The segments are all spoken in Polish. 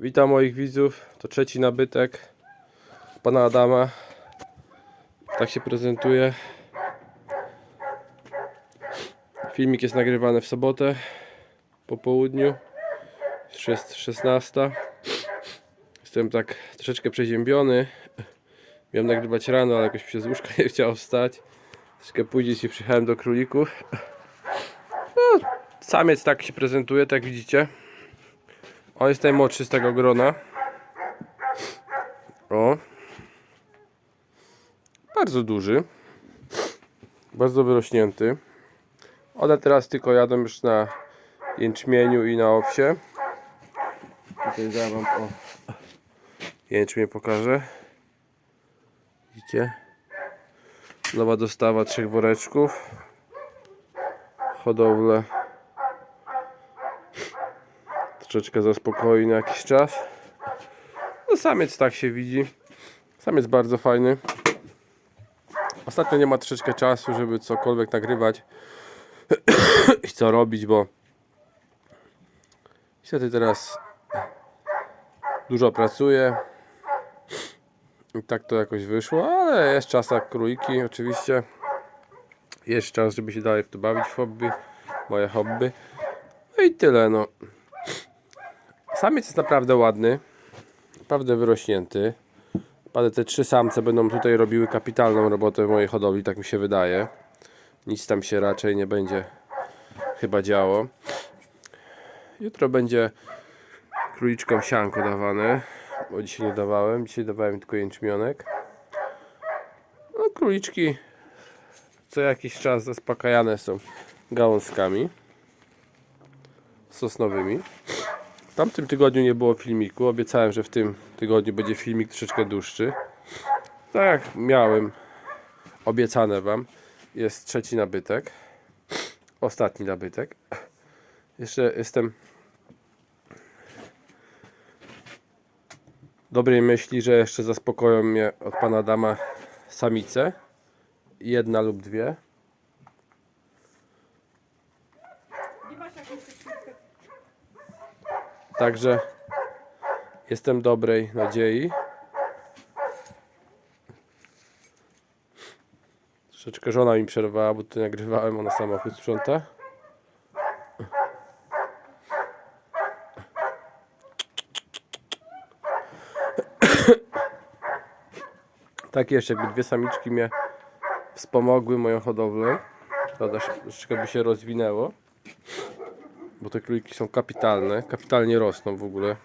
Witam moich widzów. To trzeci nabytek pana Adama. Tak się prezentuje. Filmik jest nagrywany w sobotę po południu. Jest 16. Jestem tak troszeczkę przeziębiony. Miałem nagrywać rano, ale jakoś mi się z łóżka nie chciało wstać. Troszkę później się przyjechałem do królików. No, samiec tak się prezentuje, tak widzicie. On jest najmłodszy z tego grona. O. Bardzo duży. Bardzo wyrośnięty. One teraz tylko jadą już na jęczmieniu i na owsie. Tutaj zaraz wam o jęczmień pokażę. Widzicie? Nowa dostawa trzech woreczków. Hodowlę troszeczkę zaspokoi na jakiś czas. No samiec tak się widzi. Samiec bardzo fajny. Ostatnio nie ma troszeczkę czasu, żeby cokolwiek nagrywać i co robić, bo niestety teraz dużo pracuję. I tak to jakoś wyszło, ale jest czas na króliki oczywiście. Jest czas, żeby się dalej w to bawić w hobby, moje hobby. No i tyle no. Samiec jest naprawdę ładny, naprawdę wyrośnięty. Ale te trzy samce będą tutaj robiły kapitalną robotę w mojej hodowli, tak mi się wydaje. Nic tam się raczej nie będzie chyba działo. Jutro będzie króliczkom sianko dawane, bo dzisiaj nie dawałem. Dzisiaj dawałem tylko jęczmionek. No króliczki co jakiś czas zaspokajane są gałązkami sosnowymi. W tamtym tygodniu nie było filmiku. Obiecałem, że w tym tygodniu będzie filmik troszeczkę dłuższy. Tak, miałem obiecane Wam. Jest trzeci nabytek. Ostatni nabytek. Jeszcze jestem dobrej myśli, że jeszcze zaspokoją mnie od pana dama samice. Jedna lub dwie. Także jestem dobrej nadziei. Troszeczkę żona mi przerwała, bo tu nagrywałem, ona samochód sprząta. Tak jeszcze, jakby dwie samiczki mnie wspomogły moją hodowlę. Prawda, troszeczkę by się rozwinęło. Bo te króliki są kapitalne, kapitalnie rosną w ogóle.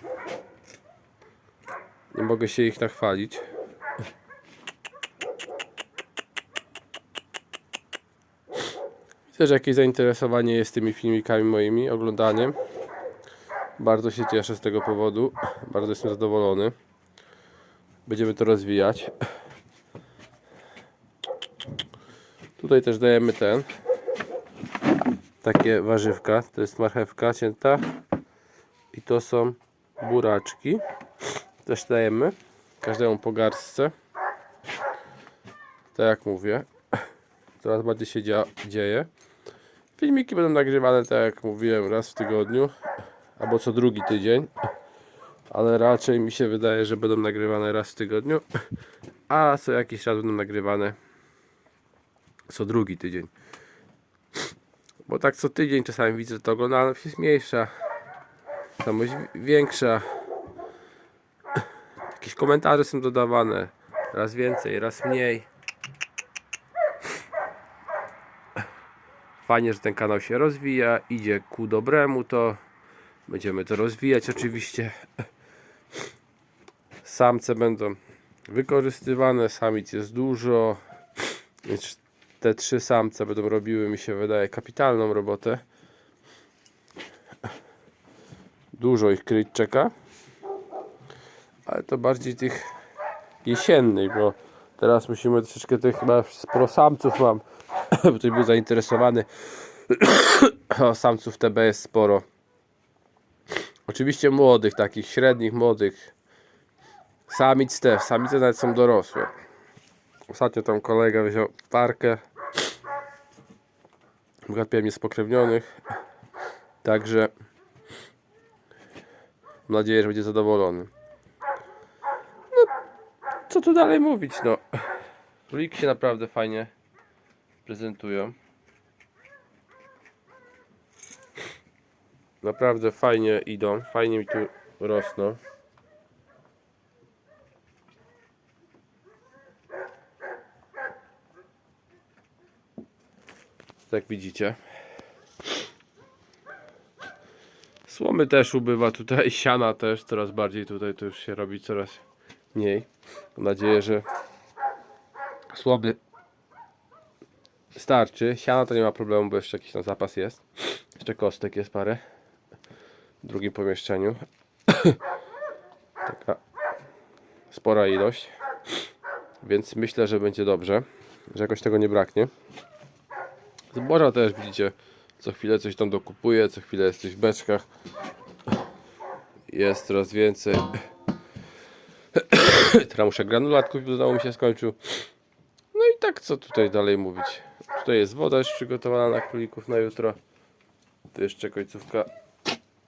Nie mogę się ich nachwalić. Widzę, że jakieś zainteresowanie jest tymi filmikami moimi, oglądaniem. Bardzo się cieszę z tego powodu. Bardzo jestem zadowolony. Będziemy to rozwijać. Tutaj też dajemy ten takie warzywka. To jest marchewka cięta i to są buraczki. Też dajemy każdemu po garstce. Tak jak mówię, coraz bardziej się dzia dzieje. Filmiki będą nagrywane, tak jak mówiłem, raz w tygodniu albo co drugi tydzień. Ale raczej mi się wydaje, że będą nagrywane raz w tygodniu, a co jakiś czas będą nagrywane co drugi tydzień. Bo tak co tydzień czasami widzę, że to oglądalność jest mniejsza. Samość większa. Jakieś komentarze są dodawane. Raz więcej, raz mniej. Fajnie, że ten kanał się rozwija. Idzie ku dobremu to. Będziemy to rozwijać oczywiście. Samce będą wykorzystywane. Samic jest dużo. Więc te trzy samce będą robiły, mi się wydaje, kapitalną robotę. Dużo ich kryć czeka. Ale to bardziej tych jesiennych, bo teraz musimy troszeczkę tych chyba sporo samców mam. Ktoś był zainteresowany. samców TB jest sporo. Oczywiście młodych, takich średnich, młodych. Samic też, samice nawet są dorosłe. Ostatnio tam kolega wziął parkę. Gapiłem jest spokrewnionych. Także Mam nadzieję, że będzie zadowolony. No, co tu dalej mówić, no. Króliki się naprawdę fajnie prezentują. Naprawdę fajnie idą, fajnie mi tu rosną. Jak widzicie. Słomy też ubywa tutaj, siana też coraz bardziej tutaj to już się robi coraz mniej. Mam nadzieję, że słomy starczy. Siana to nie ma problemu, bo jeszcze jakiś tam zapas jest. Jeszcze kostek jest parę w drugim pomieszczeniu. Taka spora ilość. Więc myślę, że będzie dobrze, że jakoś tego nie braknie. Zboża też widzicie, co chwilę coś tam dokupuję, co chwilę jest coś w beczkach. Jest coraz więcej. Teraz muszę granulat kupić, bo znowu mi się skończył. No i tak, co tutaj dalej mówić. Tutaj jest woda już przygotowana na królików na jutro. Tu jeszcze końcówka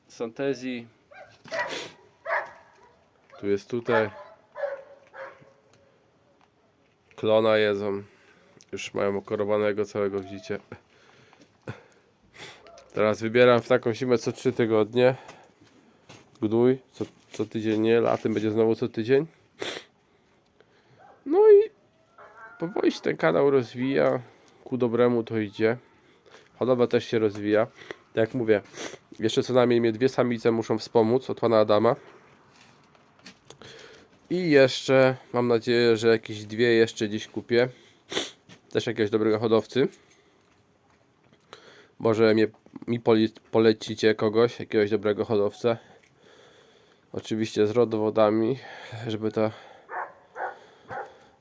santezji. Tu jest tutaj. Klona jedzą. Już mają okorowanego całego, widzicie. Teraz wybieram w taką zimę co 3 tygodnie. Gnój co, co tydzień nie, latem będzie znowu co tydzień. No i powoli się ten kanał rozwija. Ku dobremu to idzie. Hodowla też się rozwija. Tak jak mówię, jeszcze co najmniej mnie dwie samice muszą wspomóc od pana Adama. I jeszcze mam nadzieję, że jakieś dwie jeszcze dziś kupię. Też jakiegoś dobrego hodowcy. Może mnie, mi polecicie kogoś, jakiegoś dobrego hodowcę. Oczywiście z rodowodami, żeby ta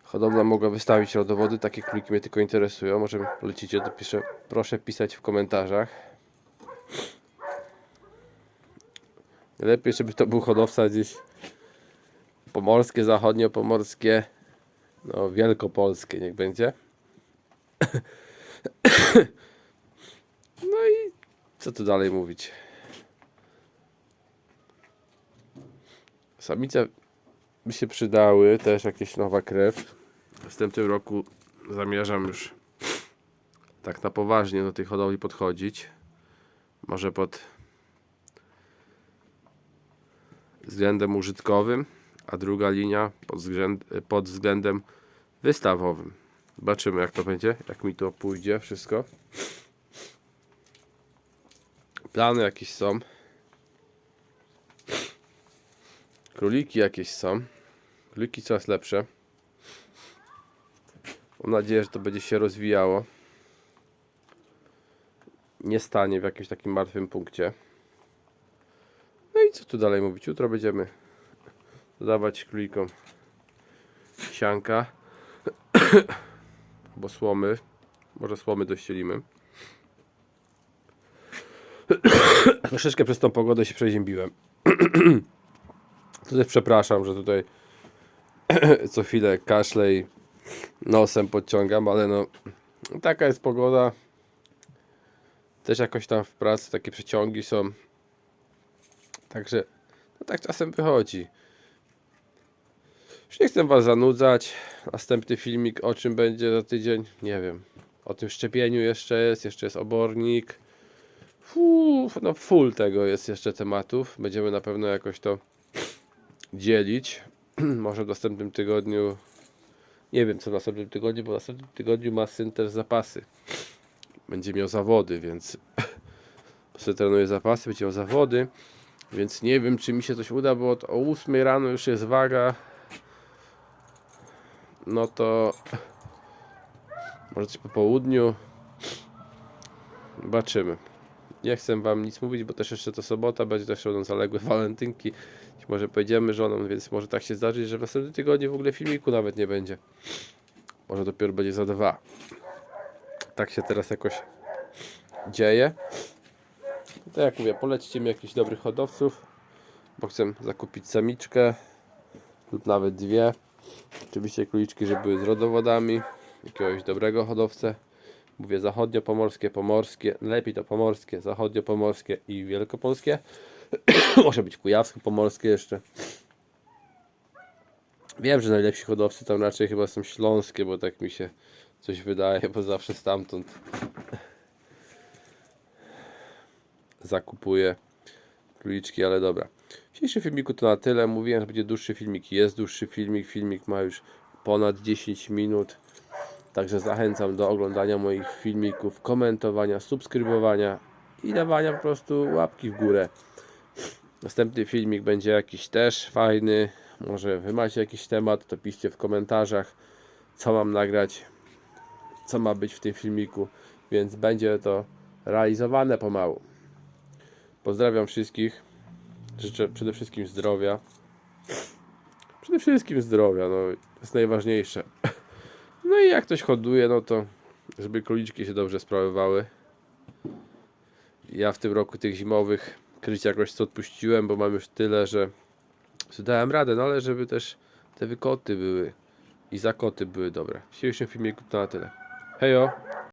hodowla mogła wystawić rodowody. Takie króliki mnie tylko interesują. Może mi polecicie, to piszę, proszę pisać w komentarzach. Lepiej, żeby to był hodowca gdzieś pomorskie, zachodnio-pomorskie, no wielkopolskie niech będzie. No i co tu dalej mówić? Samice by się przydały, też jakieś nowa krew. W następnym roku zamierzam już tak na poważnie do tej hodowli podchodzić. Może pod względem użytkowym, a druga linia pod względem wystawowym. Zobaczymy jak to będzie, jak mi to pójdzie wszystko. Plany jakieś są. Króliki jakieś są. Króliki coraz lepsze. Mam nadzieję, że to będzie się rozwijało. Nie stanie w jakimś takim martwym punkcie. No i co tu dalej mówić? Jutro będziemy dodawać królikom sianka. Bo słomy. Może słomy dościelimy. Troszeczkę przez tą pogodę się przeziębiłem. Tutaj przepraszam, że tutaj co chwilę kaszlę i nosem podciągam, ale no taka jest pogoda. Też jakoś tam w pracy takie przeciągi są. Także no tak czasem wychodzi. Już nie chcę Was zanudzać. Następny filmik o czym będzie za tydzień? Nie wiem. O tym szczepieniu jeszcze jest, jeszcze jest obornik. Fuh, no full tego jest jeszcze tematów. Będziemy na pewno jakoś to dzielić. Może w następnym tygodniu. Nie wiem co w następnym tygodniu, bo w następnym tygodniu ma syn też zapasy. Będzie miał zawody, więc sobie zapasy, będzie miał zawody. Więc nie wiem czy mi się coś uda, bo od o 8 rano już jest waga. No to może coś po południu. Zobaczymy. Nie chcę wam nic mówić, bo też jeszcze to sobota, będzie też będą zaległe walentynki. Może pojedziemy żoną, więc może tak się zdarzyć, że w następnym tygodniu w ogóle filmiku nawet nie będzie. Może dopiero będzie za dwa. Tak się teraz jakoś dzieje. To jak mówię, polećcie mi jakichś dobrych hodowców, bo chcę zakupić samiczkę lub nawet dwie. Oczywiście króliczki, żeby były z rodowodami, jakiegoś dobrego hodowcę. Mówię zachodnio-pomorskie, pomorskie, lepiej to pomorskie, zachodnio-pomorskie i wielkopolskie. Może być kujawsko-pomorskie jeszcze. Wiem, że najlepsi hodowcy tam raczej chyba są śląskie, bo tak mi się coś wydaje, bo zawsze stamtąd zakupuję króliczki, ale dobra. W dzisiejszym filmiku to na tyle. Mówiłem, że będzie dłuższy filmik. Jest dłuższy filmik. Filmik ma już ponad 10 minut. Także zachęcam do oglądania moich filmików, komentowania, subskrybowania i dawania po prostu łapki w górę. Następny filmik będzie jakiś też fajny. Może wy macie jakiś temat, to piszcie w komentarzach, co mam nagrać, co ma być w tym filmiku, więc będzie to realizowane pomału. Pozdrawiam wszystkich. Życzę przede wszystkim zdrowia. Przede wszystkim zdrowia, no jest najważniejsze. No i jak ktoś hoduje, no to żeby króliczki się dobrze sprawowały. Ja w tym roku tych zimowych kryć jakoś co odpuściłem, bo mam już tyle, że dałem radę, no ale żeby też te wykoty były i zakoty były dobre. W dzisiejszym filmiku to na tyle. Hejo!